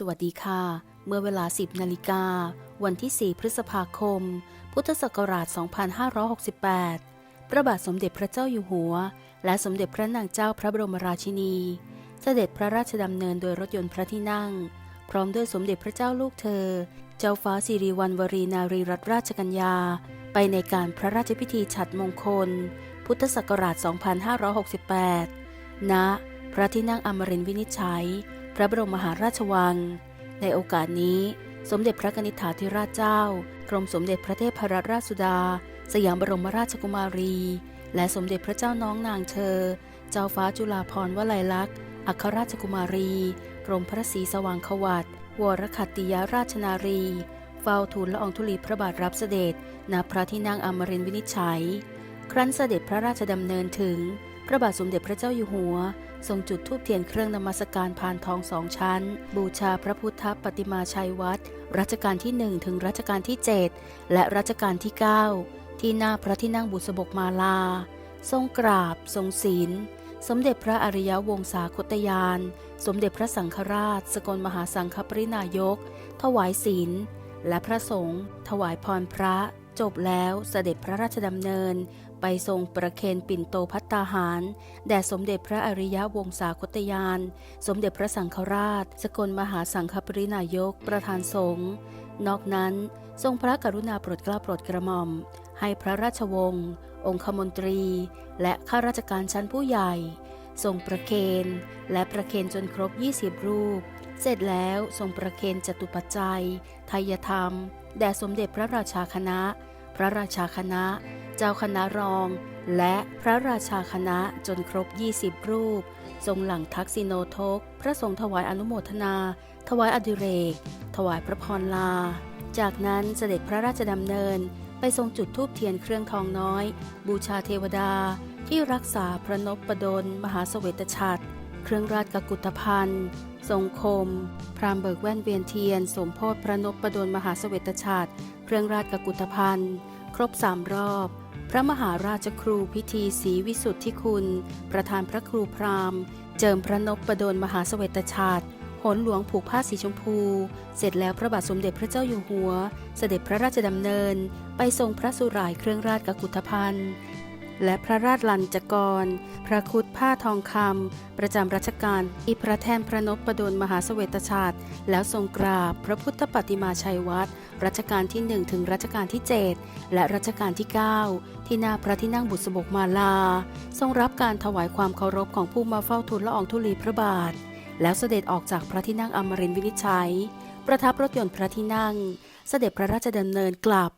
สวัสดีค่ะ เมื่อเวลา 10 นาฬิกา วันที่ 4 พฤษภาคม พุทธศักราช 2568 พระบาทสมเด็จพระเจ้าอยู่หัว และสมเด็จพระนางเจ้าพระบรมราชินี เสด็จพระราชดำเนินโดยรถยนต์พระที่นั่ง พร้อมด้วยสมเด็จพระเจ้าลูกเธอ เจ้าฟ้าสิริวัณวรีนารีรัตนราชกัญญา ไปในการพระราชพิธีฉัตรมงคล พุทธศักราช 2568 ณ พระที่นั่งอมรินทร์วินิจฉัย ระบรมมหาราชวัง ในโอกาสนี้ สมเด็จพระกนิษฐาธิราชเจ้า กรมสมเด็จพระเทพรัตนราชสุดา สยามบรมราชกุมารี และสมเด็จพระเจ้าน้องนางเธอ เจ้าฟ้าจุฬาภรณ์วลัยลักษณ์ อัครราชกุมารี กรมพระศรีสว่างขวัตวรคัตติยราชนารี เฝ้าทูลละอองธุลีพระบาทรับเสด็จณพระที่นั่งอมรินทร์วินิจฉัย ครั้นเสด็จพระราชดำเนินถึง พระบาทสมเด็จพระเจ้าอยู่หัว ทรงจุดธูปเทียนเครื่องนมัสการพานทองสองชั้น บูชาพระพุทธปฏิมาชัยวัดรัชกาลที่ 1 ถึงรัชกาลที่ 7 และรัชกาลที่ 9 ที่หน้าพระที่นั่งบุษบกมาลา ทรงกราบ ทรงศีล สมเด็จพระอริยวงศาคตยาน สมเด็จพระสังฆราช สกลมหาสังฆปรินายก ถวายศีล และพระสงฆ์ถวายพรพระ จบแล้วเสด็จพระราชดำเนิน ไปทรงประเคนปิ่นโตพัตตาหาร แด่สมเด็จพระอริยวงศาคตยาน สมเด็จพระสังฆราช สกลมหาสังฆปรินายกประธานสงฆ์นอกนั้นทรงพระกรุณาโปรดเกล้าโปรดกระหม่อม ให้พระราชวงศ์องคมนตรี และข้าราชการชั้นผู้ใหญ่ ทรงประเคนและประเคนจนครบ 20 รูป เสร็จแล้วทรงประเคนจตุปัจจัย ไทยธรรม แด่สมเด็จพระราชาคณะ พระราชาคณะ เจ้าคณะรอง และพระราชาคณะจนครบ 20 รูป ทรงหลังทักษิโนทก พระสงฆ์ถวายอนุโมทนา ถวายอดิเรก ถวายพระพรลา จากนั้นเสด็จพระราชดำเนินไปทรงจุดธูปเทียนเครื่องทองน้อย บูชาเทวดาที่รักษาพระนพดลมหาเสวตฉัตรเครื่องราชกุฏภัณฑ์ทรงคม พรามเบิกแว่นเวียนเทียน สมโพธิพระนพดลมหาเสวตฉัตร เครื่องราชกุฏภัณฑ์ ครบสามรอบ พระมหาราชครูพิธีศรีวิสุทธิคุณ ประธานพระครูพราหมณ์ เจิมพระนพดลมหาเสวตชาติหนหลวงผูกผ้าสีชมพู เสร็จแล้วพระบาทสมเด็จพระเจ้าอยู่หัว เสด็จพระราชดำเนิน ไปทรงพระสุรายเครื่องราชกุฏภัณฑ์ และพระราชลัญจกร พระคุดผ้าทองคำประจำรัชกาลอีพระแทนพระนพดลมหาเสวตฉัตรแล้วทรงกราบพระพุทธปฏิมาชัยวัดรัชกาลที่ 1 ถึงรัชกาลที่ 7 และรัชกาลที่ 9 ที่หน้าพระที่นั่งบุษบกมาลา ทรงรับการถวายความเคารพของผู้มาเฝ้าทูลละอองธุลีพระบาท แล้วเสด็จออกจากพระที่นั่งอมรินวินิจฉัย ประทับรถยนต์พระที่นั่ง เสด็จพระราชดำเนินกลับ